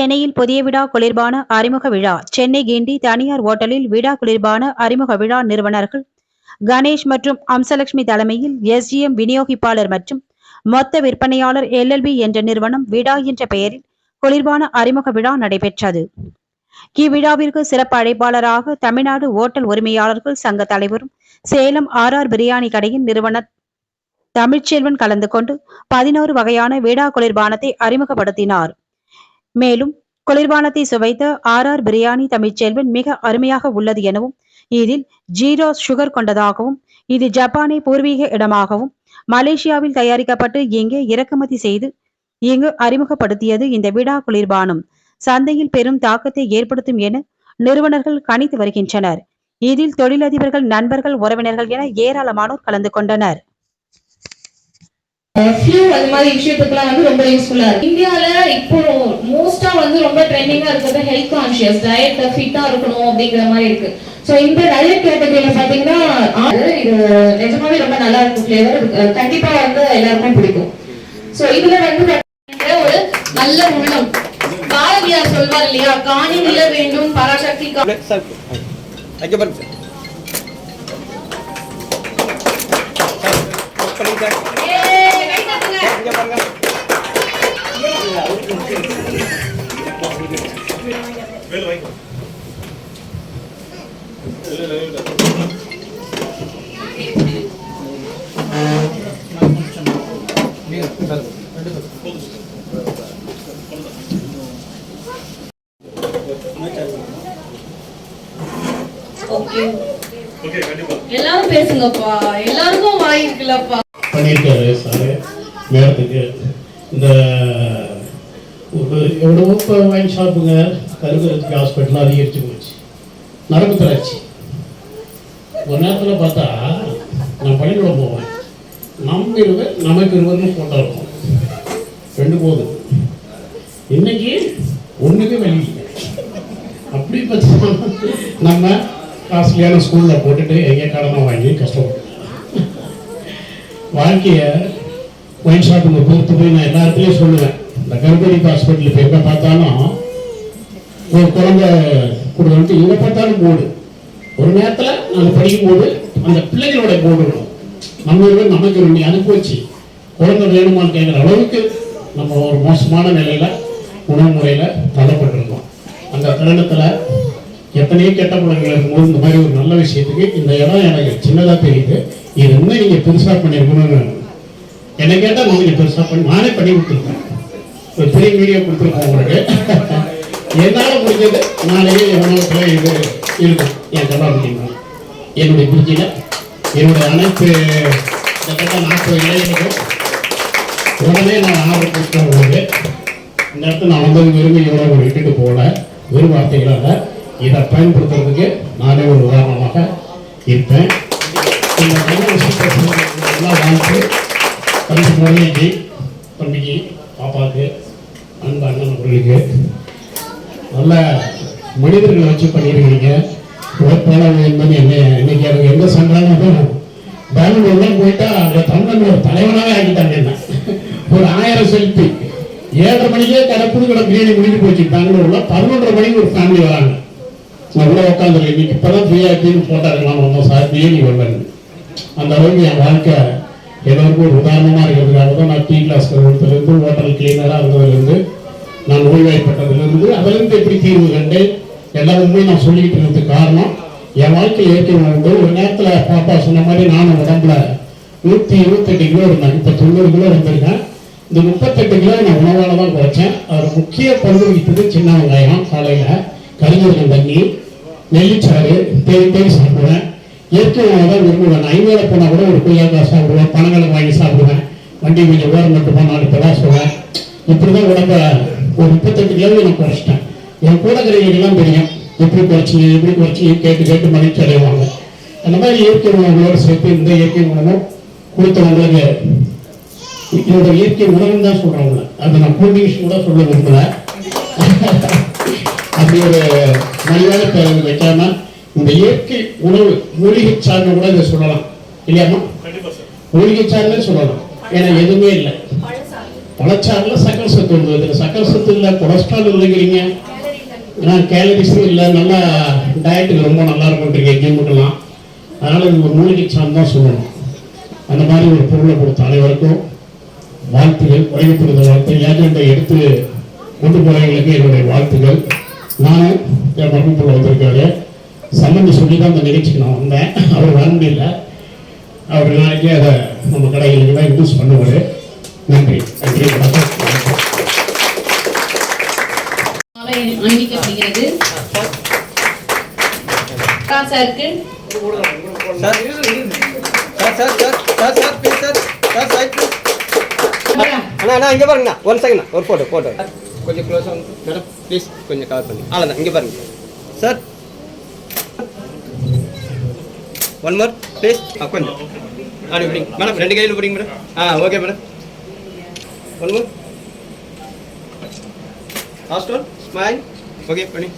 சென்னையில் புதிய விழா குளிர்பான அறிமுக விழா. சென்னை கிண்டி தனியார் ஓட்டலில் விழா குளிர்பான அறிமுக விழா நிறுவனர்கள். கணேஷ் மற்றும் அம்சலட்சுமி தலைமையில் எஸ்ஜிஎம் விநியோகிப்பாளர் மற்றும் மொத்த விற்பனையாளர் எல்எல்பி என்ற நிறுவனம் விழா என்ற பெயரில் குளிர்பான அறிமுக விழா நடைபெற்றது. இவ்விழாவிற்கு சிறப்பு அழைப்பாளராக தமிழ்நாடு ஓட்டல் உரிமையாளர்கள் சங்க தலைவரும் சேலம் ஆர் ஆர் பிரியாணி கடையின் நிறுவனர் தமிழ்ச்செல்வன் கலந்து கொண்டு பதினோரு வகையான விழா குளிர்பானத்தை அறிமுகப்படுத்தினார். மேலும் குளிர்பானத்தை சுவைத்த ஆர் ஆர் பிரியாணி தமிழ்ச்செல்வன் மிக அருமையாக உள்ளது எனவும் இதில் ஜீரோ சுகர் கொண்டதாகவும் இது ஜப்பானை பூர்வீக இடமாகவும் மலேசியாவில் தயாரிக்கப்பட்டு இங்கே இறக்குமதி செய்து இங்கு அறிமுகப்படுத்தியது இந்த விடா குளிர்பானம். சந்தையில் பெரும் தாக்கத்தை ஏற்படுத்தும் என நிறுவனர்கள் கணித்து வருகின்றனர். இதில் தொழிலதிபர்கள் நண்பர்கள் உறவினர்கள் என ஏராளமானோர் கலந்து கொண்டனர். ஃபியூ அந்த மாதிரி விஷயத்துக்குலாம் வந்து ரொம்ப யூஸ்ஃபுல்லா இருக்கு. இந்தியால இப்போ மோஸ்டா வந்து ரொம்ப ட்ரெண்டிங்கா இருக்கிறது ஹெல்த் கான்ஷியஸ் டயட் ஃபிட்டா இருக்கணும் அப்படிங்கிற மாதிரி இருக்கு. சோ இந்த டயட் கேட்டகரியில பாத்தீங்கன்னா இது நிஜமாவே ரொம்ப நல்லா இருக்கும். ஃபிளேவர் கண்டிப்பா வந்து எல்லாருக்கும் பிடிக்கும். சோ இதுல வந்து ஒரு நல்ல உள்ளம் பாரதியார் சொல்வார் இல்லையா? காணி நில வேண்டும் பராசக்தி பாருங்க எல்லாரும் பேசுங்கப்பா. எல்லாருக்கும் வாய் இருக்குல்லப்பா. பண்ணியிருக்காரு சார். மேடத்துக்கு இந்த எவ்வளவோ இப்போ வைன் ஷாப்புங்க கருகரத்துக்கு ஹாஸ்பிட்டல் அதிகரிச்சு போச்சு. நரம்பு தளர்ச்சி ஒரு நேரத்தில் பார்த்தா நான் பள்ளிக்கூடம் போவேன். நம்ம இருவர் நமக்கு இருவர்னு போட்டோ இருக்கும். ரெண்டு போகுது இன்னைக்கு ஒன்றுக்கு வெளியே அப்படி பார்த்தா நம்ம காஸ்ட்லியான ஸ்கூலில் போட்டுட்டு எங்கே கடனை வாங்கி கஷ்டப்படுறோம் வாழ்க்கையை ஒயின் ஷாப்புங்க பொறுத்து போய் நான் எல்லா இடத்துலையும் சொல்லுவேன். இந்த கர்ப்பிணி ஹாஸ்பிட்டல் இப்போ எங்கே பார்த்தாலும் ஒரு குழந்தை கொடுத்து எங்கே பார்த்தாலும் போடு. ஒரு நேரத்தில் நான் படிக்கும்போது அந்த பிள்ளைகளோட போர்டு இருக்கும் நம்ம நமக்கு வேண்டிய அனுப்பிச்சு குழந்தை வேணுமான்னு கேட்குற அளவுக்கு நம்ம ஒரு மோசமான நிலையில் உணவு முறையில் தள்ளப்பட்டிருக்கோம். அந்த தருணத்தில் எத்தனையோ கெட்ட பழங்கள் இருக்கும்போது இந்த மாதிரி ஒரு நல்ல விஷயத்துக்கு இந்த இடம் எனக்கு சின்னதாக தெரியுது. இது இன்னும் நீங்கள் பெருசாக பண்ணியிருக்கணும்னு என்னை கேட்டால் நான் பெருசாக பண்ணி நானே பண்ணி கொடுத்துருக்கேன் ஒரு பெரிய வீடியோ கொடுத்துருக்கோம் உங்களுக்கு. என்னால் முடிஞ்சது நாளையே எவ்வளோ இது இருக்கும். என் கலா முடியுமா? என்னுடைய பிரிட்ஜில் என்னுடைய அனைத்து கிட்டத்தட்ட நாற்பது இளைஞர்கள் உடனே நான் ஆர்டர் கொடுத்தேன் உங்களுக்கு இந்த இடத்துல நான் வந்து விரும்பி இவ்வளோ விட்டுட்டு போகல வெறும் வார்த்தைகளால் இதை பயன்படுத்துறதுக்கு நானே ஒரு உதாரணமாக இருப்பேன். இந்த நல்ல விஷயத்தை வாழ்த்து தம்பி முரளிஜி தம்பிக்கு பாப்பாவுக்கு அன்பு அண்ணன் அவர்களுக்கு நல்ல மனிதர்களை வச்சு பண்ணியிருக்கீங்க உழைப்பாளர் என்பது என்ன இன்னைக்கு எனக்கு எந்த சங்கடமும் பெங்களூர்லாம் போயிட்டா அங்கே தமிழன் ஒரு தலைவனாகவே ஆக்கிட்டாங்க என்ன? ஒரு ஆயிரம் செல்ஃபி ஏழரை மணிக்கே கடை புது கடை பிரியாணி முடிஞ்சு போச்சு. பெங்களூர்ல பதினொன்றரை மணிக்கு ஒரு ஃபேமிலி வராங்க. நான் கூட உட்காந்துருக்கேன் இன்னைக்கு இப்பதான் பிஆர்டின்னு போட்டோ எடுக்கலாம் வந்தோம் சார் பிரியாணி வரலன்னு அந்த அளவுக்கு என் வாழ்க்கை எல்லாருக்கும் ஒரு உதாரணமாக இருக்கிறதுக்காக தான் நான் டீ கிளாஸ் கொடுத்ததுலேருந்து ஹோட்டல் கிளீனராக இருந்ததுலேருந்து நான் நோய்வாய்ப்பட்டதுலேருந்து அதுலேருந்து எப்படி தீர்வு கண்டு எல்லாருமே நான் சொல்லிக்கிட்டு இருந்ததுக்கு காரணம் என் வாழ்க்கையில் இயற்கை வந்து ஒரு நேரத்தில் பாப்பா சொன்ன மாதிரி நானும் உடம்புல நூற்றி இருபத்தெட்டு கிலோ இருந்தேன். இப்போ தொண்ணூறு கிலோ வந்திருக்கேன். இந்த முப்பத்தெட்டு கிலோ நான் உணவால் தான் குறைச்சேன். அதில் முக்கிய பங்கு வகித்தது சின்ன வெங்காயம் காலையில் கருங்கல் தண்ணி நெல்லிச்சாறு தேடி தேடி சாப்பிடுவேன். இயற்கை தான் விரும்புவேன் நான் ஐவேல போனால் கூட ஒரு கொய்யாக்காய் சாப்பிடுவேன் பணங்களை வாங்கி சாப்பிடுவேன். வண்டி கொஞ்சம் ஓரம் மட்டும் போனால் இப்போ இப்படி தான் உடம்ப ஒரு முப்பத்தெட்டு கிலோ நான் குறைச்சிட்டேன். என் கூட இருக்கிறவங்களுக்கெல்லாம் தெரியும். எப்படி குறைச்சிங்க எப்படி குறைச்சிங்க கேட்டு கேட்டு மகிழ்ச்சி அடைவாங்க. அந்த மாதிரி இயற்கை உணவுகளோடு சேர்த்து இந்த இயற்கை உணவும் கொடுத்தவங்களுக்கு இதோட இயற்கை உணவுன்னு தான் சொல்கிறாங்க அது நான் கூல்ட்ரிங்க்ஸ் கூட சொல்ல விரும்பல. அப்படி ஒரு மலிவான பேரவை வைக்காமல் இந்த இயற்கை உணவு மூலிகை சார்ந்த கூட இதை சொல்லலாம். இல்லையாமா மூலிகை சார்ந்தே சொல்லலாம். ஏன்னா எதுவுமே இல்லை. பழச்சாறுல சக்கரை சத்து வருது இதுல சக்கரை சத்து இல்லை கொலஸ்ட்ரால் இல்லைங்கிறீங்க. கேலரிஸும் இல்லை. நல்லா டயட்டுக்கு ரொம்ப நல்லா இருக்குன்றீங்க ஜிம்முக்கெல்லாம் அதனால இது ஒரு மூலிகை சார்ந்து தான் சொல்லணும். அந்த மாதிரி ஒரு பொருளை கொடுத்த அனைவருக்கும் வாழ்த்துகள். வழங்கப்படுகிற வாழ்த்து. ஏஜெண்டை எடுத்து கொண்டு போறவங்களுக்கு என்னுடைய வாழ்த்துகள். நானும் என் மரபுக்குள்ள வந்திருக்காரு. சம்மந்தி சொல்லி தான் அந்த நிகழ்ச்சிக்கு நான் வந்தேன். அவர் வர முடியல அவர் நாளைக்கே அதை நம்ம கடைகளுக்கு தான் யூஸ் பண்ணுவார். நன்றி. நன்றி. அணிவிக்கப்படுகிறது. அண்ணா. அண்ணா இங்கே பாருங்கண்ணா. ஒன் செகண்ட்ண்ணா ஒரு ஃபோட்டோ ஃபோட்டோ கொஞ்சம் க்ளோஸ் ஆகும் மேடம் ப்ளீஸ் கொஞ்சம் கவர் பண்ணி அவ்வளோதான் இங்கே பாருங்க. சார் ஒன் மோர் ப்ளீஸ் கொஞ்சம் அப்படி பிடிங்க மேடம் ரெண்டு கையில் பிடிங்க madam ah okay madam one more last one smile okay பண்ணி.